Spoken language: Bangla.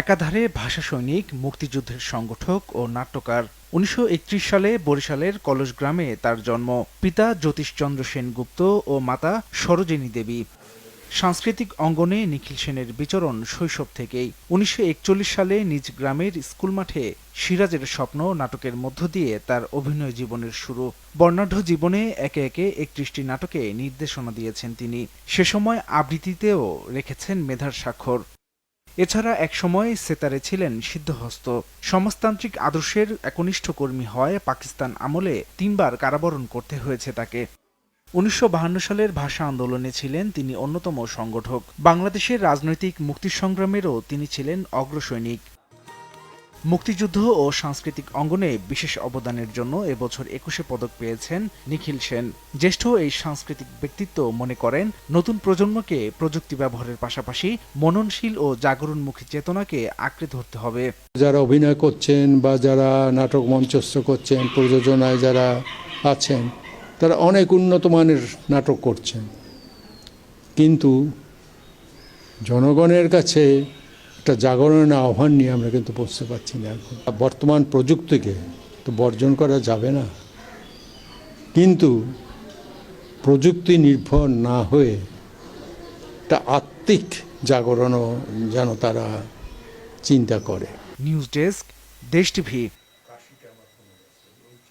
একাধারে ভাষা সৈনিক, মুক্তিযুদ্ধের সংগঠক ও নাট্যকার। উনিশশো একত্রিশ সালে বরিশালের কলস গ্রামে তার জন্ম। পিতা জ্যোতিষচন্দ্র সেনগুপ্ত ও মাতা সরোজিনী দেবী। সাংস্কৃতিক অঙ্গনে নিখিল সেনের বিচরণ শৈশব থেকেই। উনিশশো একচল্লিশ সালে নিজ গ্রামের স্কুল মাঠে সিরাজের স্বপ্ন নাটকের মধ্য দিয়ে তার অভিনয় জীবনের শুরু। বর্ণাঢ্য জীবনে একে একে একত্রিশটি নাটকে নির্দেশনা দিয়েছেন তিনি। সে সময় আবৃত্তিতেও রেখেছেন মেধার স্বাক্ষর। এছাড়া একসময় সেতারে ছিলেন সিদ্ধহস্ত। সমাজতান্ত্রিক আদর্শের একনিষ্ঠ কর্মী হয় পাকিস্তান আমলে তিনবার কারাবরণ করতে হয়েছে তাকে। উনিশশো সালের ভাষা আন্দোলনে ছিলেন তিনি অন্যতম সংগঠক। বাংলাদেশের রাজনৈতিক মুক্তি সংগ্রামেরও তিনি ছিলেন অগ্রসৈনিক। মুক্তিযুদ্ধ ও সাংস্কৃতিক অঙ্গনে বিশেষ অবদানের জন্য এবছর একুশে পদক পেয়েছেন নিখিল সেন। জ্যেষ্ঠ এই সাংস্কৃতিক ব্যক্তিত্ব মনে করেন, নতুন প্রজন্মকে প্রযুক্তি ব্যবহারের পাশাপাশি মননশীল ও জাগরণমুখী চেতনাকে আঁকড়ে ধরতে হবে। যারা অভিনয় করছেন বা যারা নাটক মঞ্চস্থ করছেন, প্রযোজনায় যারা আছেন, তারা অনেক উন্নত মানের নাটক করছেন। কিন্তু জনগণের কাছে একটা জাগরণের আহ্বান নিয়ে আমরা কিন্তু পৌঁছতে পারছি না এখন। বর্তমান প্রযুক্তিকে তো বর্জন করা যাবে না। কিন্তু প্রযুক্তি নির্ভর না হয়ে একটা আত্মিক জাগরণও যেন তারা চিন্তা করে। News desk, Desh TV.